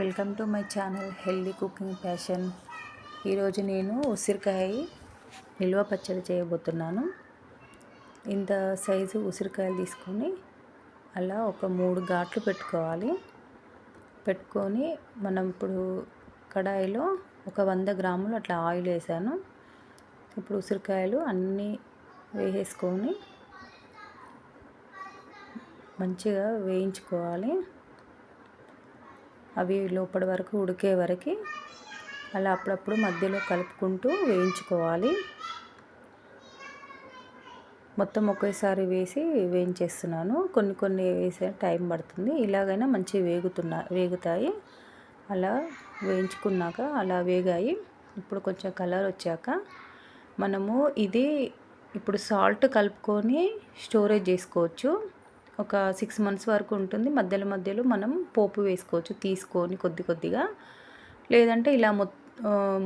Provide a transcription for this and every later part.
Welcome to my channel healthy cooking passion. ఈరోజు నేను ఉసిరికాయ నిల్వ పచ్చడి చేయబోతున్నాను. ఇంత సైజు ఉసిరికాయలు తీసుకొని అలా ఒక మూడు ఘాట్లు పెట్టుకోవాలి. పెట్టుకొని మనం ఇప్పుడు కడాయిలో ఒక వంద గ్రాములు అట్లా ఆయిల్ వేసాను. ఇప్పుడు ఉసిరికాయలు అన్నీ వేసేసుకొని మంచిగా వేయించుకోవాలి. అవి లోపల వరకు ఉడికే వరకు అలా అప్పుడప్పుడు మధ్యలో కలుపుకుంటూ వేయించుకోవాలి. మొత్తం ఒకేసారి వేసి వేయించేస్తున్నాను. కొన్ని కొన్ని వేసే టైం పడుతుంది. ఇలాగైనా మంచి వేగుతున్నా వేగుతాయి. అలా వేయించుకున్నాక అలా వేగాయి. ఇప్పుడు కొంచెం కలర్ వచ్చాక మనము ఇది ఇప్పుడు సాల్ట్ కలుపుకొని స్టోరేజ్ చేసుకోవచ్చు. ఒక సిక్స్ మంత్స్ వరకు ఉంటుంది. మధ్యలో మధ్యలో మనం పోపు వేసుకోవచ్చు. తీసుకొని కొద్ది కొద్దిగా. లేదంటే ఇలా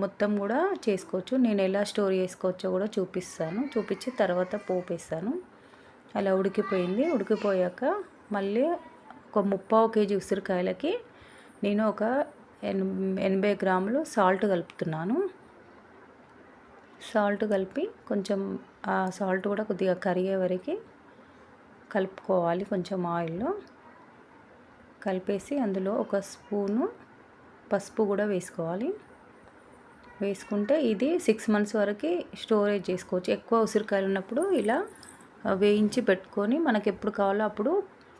మొత్తం కూడా చేసుకోవచ్చు. నేను ఎలా స్టోర్ చేసుకోవచ్చో కూడా చూపిస్తాను. చూపించి తర్వాత పోపు వేస్తాను. అలా ఉడికిపోయింది. ఉడికిపోయాక మళ్ళీ ఒక ముప్పావు కేజీ ఉసిరికాయలకి నేను ఒక ఎనభై గ్రాములు సాల్ట్ కలుపుతున్నాను. సాల్ట్ కలిపి కొంచెం ఆ సాల్ట్ కూడా కొద్దిగా కరిగే వరకు కలుపుకోవాలి కొంచెం ఆయిల్లో. కలిపేసి అందులో ఒక స్పూను పసుపు కూడా వేసుకోవాలి. వేసుకుంటే ఇది సిక్స్ మంత్స్ వరకు స్టోరేజ్ చేసుకోవచ్చు. ఎక్కువ ఉసిరికాయలు ఉన్నప్పుడు ఇలా వేయించి పెట్టుకొని మనకి ఎప్పుడు కావాలో అప్పుడు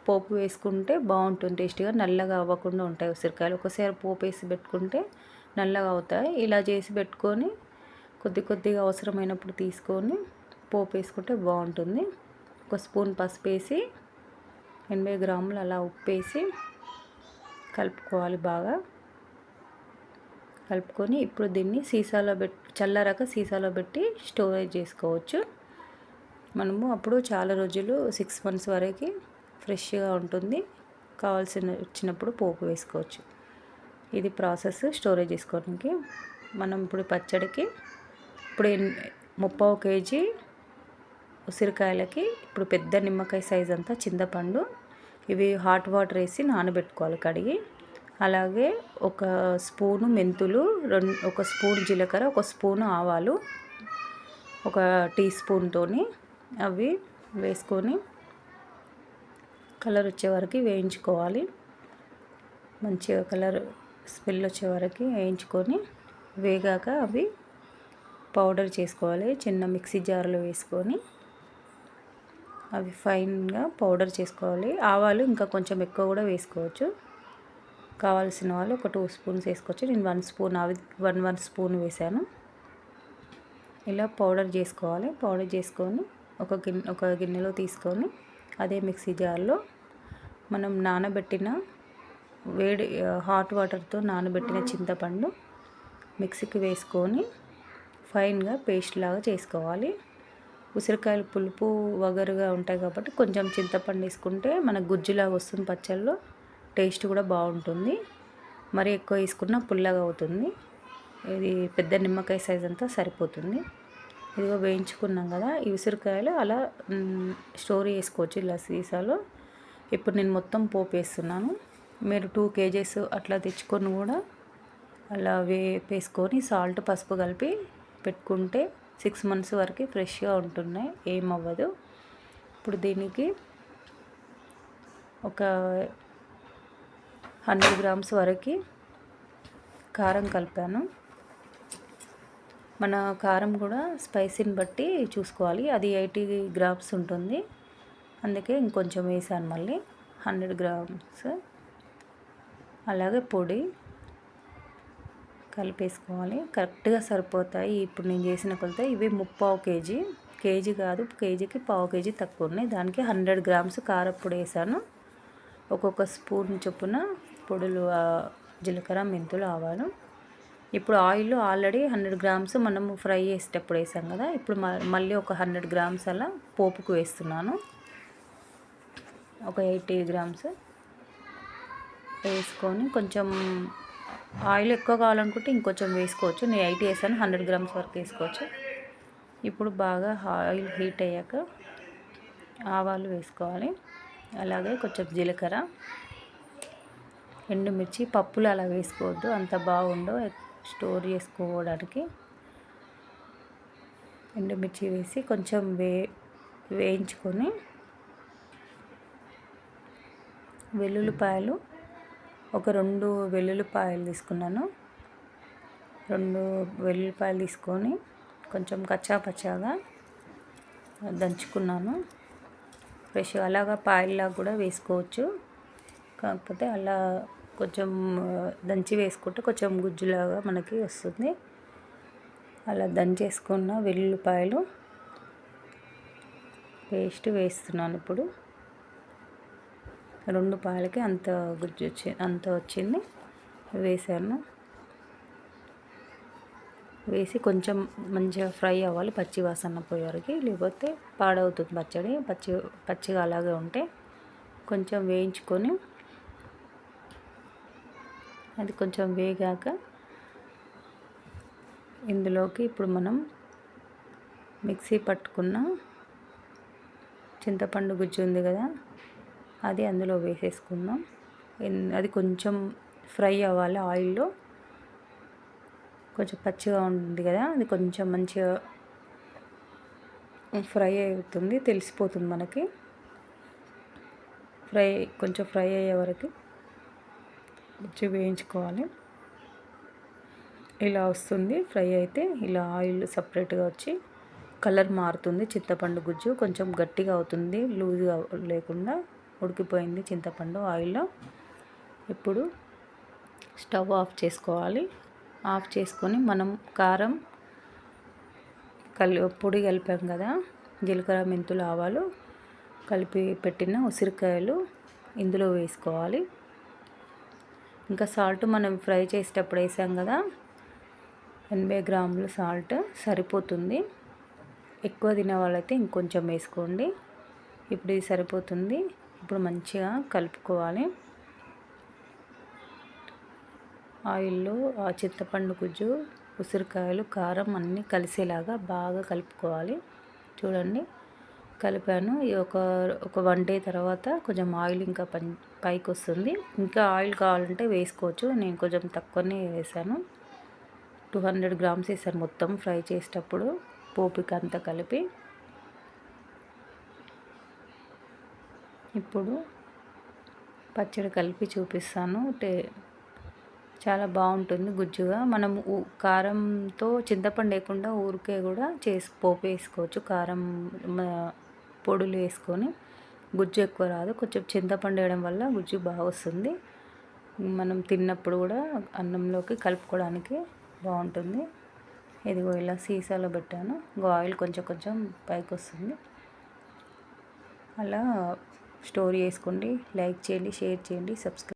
పోపు వేసుకుంటే బాగుంటుంది టేస్ట్గా నల్లగా అవ్వకుండా ఉంటాయి ఉసిరికాయలు. ఒకసారి పోపు వేసి పెట్టుకుంటే నల్లగా అవుతాయి. ఇలా చేసి పెట్టుకొని కొద్ది కొద్దిగా అవసరమైనప్పుడు తీసుకొని పోపు వేసుకుంటే బాగుంటుంది. ఒక స్పూన్ పసుపు వేసి ఎనభై గ్రాములు అలా ఉప్పు వేసి కలుపుకోవాలి బాగా. కలుపుకొని ఇప్పుడు దీన్ని సీసాలో పెట్టి చల్లారాక సీసాలో పెట్టి స్టోరేజ్ చేసుకోవచ్చు. మనము అప్పుడు చాలా రోజులు సిక్స్ మంత్స్ వరకు ఫ్రెష్గా ఉంటుంది. కావాల్సిన వచ్చినప్పుడు పోపు వేసుకోవచ్చు. ఇది ప్రాసెస్ స్టోరేజ్ చేసుకోవడానికి. మనం ఇప్పుడు పచ్చడికి ఇప్పుడు ముప్పై కేజీ ఉసిరికాయలకి ఇప్పుడు పెద్ద నిమ్మకాయ సైజ్ అంతా చింతపండు. ఇవి హాట్ వాటర్ వేసి నానబెట్టుకోవాలి కడిగి. అలాగే ఒక స్పూను మెంతులు రెండు ఒక స్పూన్ జీలకర్ర ఒక స్పూను ఆవాలు ఒక టీ స్పూన్తో అవి వేసుకొని కలర్ వచ్చే వరకు వేయించుకోవాలి. మంచిగా కలర్ స్మెల్ వచ్చే వరకు వేయించుకొని వేగాక అవి పౌడర్ చేసుకోవాలి. చిన్న మిక్సీ జార్లో వేసుకొని అవి ఫైన్గా పౌడర్ చేసుకోవాలి. ఆవాలు ఇంకా కొంచెం ఎక్కువ కూడా వేసుకోవచ్చు. కావాల్సిన వాళ్ళు ఒక టూ స్పూన్స్ వేసుకోవచ్చు. నేను వన్ స్పూన్ అవి వన్ వన్ స్పూన్ వేసాను. ఇలా పౌడర్ చేసుకోవాలి. పౌడర్ చేసుకొని ఒక గిన్నె ఒక గిన్నెలో తీసుకొని అదే మిక్సీ జార్లో మనం నానబెట్టిన వేడి హాట్ వాటర్తో నానబెట్టిన చింతపండు మిక్సీకి వేసుకొని ఫైన్గా పేస్ట్ లాగా చేసుకోవాలి. ఉసిరికాయలు పులుపు వగరుగా ఉంటాయి కాబట్టి కొంచెం చింతపండు వేసుకుంటే మనకు గుజ్జులాగా వస్తుంది పచ్చళ్ళు టేస్ట్ కూడా బాగుంటుంది. మరి ఎక్కువ వేసుకున్న పుల్లగా అవుతుంది. ఇది పెద్ద నిమ్మకాయ సైజ్ అంతా సరిపోతుంది. ఇదిగో వేయించుకున్నాం కదా ఈ ఉసిరికాయలు అలా స్టోర్ చేసుకోవచ్చు ఇలా సీసాలో. ఇప్పుడు నేను మొత్తం పోపు వేస్తున్నాను. మీరు టూ కేజీస్ అట్లా తెచ్చుకొని కూడా అలా వేపేసుకొని సాల్ట్ పసుపు కలిపి పెట్టుకుంటే సిక్స్ మంత్స్ వరకు ఫ్రెష్గా ఉంటున్నాయి. ఏమవ్వదు. ఇప్పుడు దీనికి ఒక హండ్రెడ్ గ్రామ్స్ వరకు కారం కలిపాను. మన కారం కూడా స్పైసీని బట్టి చూసుకోవాలి. అది ఎయిటీ గ్రామ్స్ ఉంటుంది. అందుకే ఇంకొంచెం వేసాను మళ్ళీ. Hundred grams. అలాగే పొడి. కలిపేసుకోవాలి. కరెక్ట్గా సరిపోతాయి. ఇప్పుడు నేను చేసిన కొలత ఇవి ముప్పావు కేజీ. కేజీ కాదు కేజీకి పావు కేజీ తక్కువ ఉన్నాయి. దానికి హండ్రెడ్ గ్రామ్స్ కారప్పుడు వేసాను. ఒక్కొక్క స్పూన్ చొప్పున పొడులు జీలకర్ర మెంతులు ఆవాలు. ఇప్పుడు ఆయిల్ ఆల్రెడీ హండ్రెడ్ గ్రామ్స్ మనము ఫ్రై చేసేటప్పుడు వేసాం కదా. ఇప్పుడు మళ్ళీ ఒక హండ్రెడ్ గ్రామ్స్ అలా పోపుకు వేస్తున్నాను. ఒక ఎయిటీ గ్రామ్స్ వేసుకొని కొంచెం ఆయిల్ ఎక్కువ కావాలనుకుంటే ఇంకొంచెం వేసుకోవచ్చు. నేను ఎయిటీ వేసాను హండ్రెడ్ గ్రామ్స్ వరకు వేసుకోవచ్చు. ఇప్పుడు బాగా ఆయిల్ హీట్ అయ్యాక ఆవాలు వేసుకోవాలి. అలాగే కొంచెం జీలకర్ర ఎండుమిర్చి పప్పులు అలా వేసుకోవద్దు. అంత బాగుండో స్టోర్ చేసుకోవడానికి. ఎండుమిర్చి వేసి కొంచెం వే వేయించుకొని వెల్లుల్లిపాయలు ఒక రెండు వెల్లుల్లిపాయలు తీసుకున్నాను. రెండు వెల్లుల్లిపాయలు తీసుకొని కొంచెం కచ్చా పచ్చాగా దంచుకున్నాను. ఫ్రెష్ అలాగా పాయల్లాగా కూడా వేసుకోవచ్చు. కాకపోతే అలా కొంచెం దంచి వేసుకుంటే కొంచెం గుజ్జులాగా మనకి వస్తుంది. అలా దంచేసుకున్న వెల్లుల్లిపాయలు పేస్ట్ వేస్తున్నాను ఇప్పుడు. రెండు పాయలకి అంత గుజ్జు వచ్చి అంత వచ్చింది. వేసాను. వేసి కొంచెం మంచిగా ఫ్రై అవ్వాలి పచ్చి వాసన పోయేవరకు లేకపోతే పాడవుతుంది పచ్చడి. పచ్చి పచ్చిగా అలాగే ఉంటే కొంచెం వేయించుకొని అది కొంచెం వేగాక ఇందులోకి ఇప్పుడు మనం మిక్సీ పట్టుకున్న చింతపండు గుజ్జు ఉంది కదా అది అందులో వేసేసుకుందాం. అది కొంచెం ఫ్రై అవ్వాలి ఆయిల్లో. కొంచెం పచ్చిగా ఉంటుంది కదా అది కొంచెం మంచిగా ఫ్రై అవుతుంది తెలిసిపోతుంది మనకి. ఫ్రై కొంచెం ఫ్రై అయ్యే వరకు కొంచెం వేయించుకోవాలి. ఇలా వస్తుంది ఫ్రై అయితే ఇలా ఆయిల్ సపరేట్గా వచ్చి కలర్ మారుతుంది. చింతపండు గుజ్జు కొంచెం గట్టిగా అవుతుంది లూజ్గా లేకుండా. ఉడికిపోయింది చింతపండు ఆయిల్లో. ఇప్పుడు స్టవ్ ఆఫ్ చేసుకోవాలి. ఆఫ్ చేసుకొని మనం కారం కలి పొడి కలిపాం కదా జీలకర్ర మెంతులు ఆవాలు కలిపి పెట్టిన ఉసిరికాయలు ఇందులో వేసుకోవాలి. ఇంకా సాల్ట్ మనం ఫ్రై చేసేటప్పుడు వేసాం కదా ఎనభై గ్రాముల సాల్ట్ సరిపోతుంది. ఎక్కువ తినే వాళ్ళైతే ఇంకొంచెం వేసుకోండి. ఇప్పుడు ఇది సరిపోతుంది. ఇప్పుడు మంచిగా కలుపుకోవాలి. ఆయిల్లో ఆ చింతపండు గుజ్జు ఉసిరికాయలు కారం అన్నీ కలిసేలాగా బాగా కలుపుకోవాలి. చూడండి కలిపాను. ఒక ఒక వన్ డే తర్వాత కొంచెం ఆయిల్ ఇంకా పం పైకి వస్తుంది ఇంకా ఆయిల్ కావాలంటే వేసుకోవచ్చు. నేను కొంచెం తక్కువనే వేసాను. టూ హండ్రెడ్ గ్రామ్స్ వేసాను మొత్తం ఫ్రై చేసేటప్పుడు పోపుకి అంతా కలిపి. ఇప్పుడు పచ్చడి కలిపి చూపిస్తాను. టే చాలా బాగుంటుంది గుజ్జుగా. మనం కారంతో చింతపండు లేకుండా ఊరికే కూడా చేసి పోపు వేసుకోవచ్చు. కారం పొడులు వేసుకొని గుజ్జు ఎక్కువ రాదు. కొంచెం చింతపండు వేయడం వల్ల గుజ్జు బాగా వస్తుంది. మనం తిన్నప్పుడు కూడా అన్నంలోకి కలుపుకోవడానికి బాగుంటుంది. ఇదిగో ఇలా సీసాలో పెట్టాను. ఆయిల్ కొంచెం కొంచెం పైకి వస్తుంది. అలా స్టోర్ చేసుకోండి లైక్ చేయండి షేర్ చేయండి సబ్స్క్రైబ్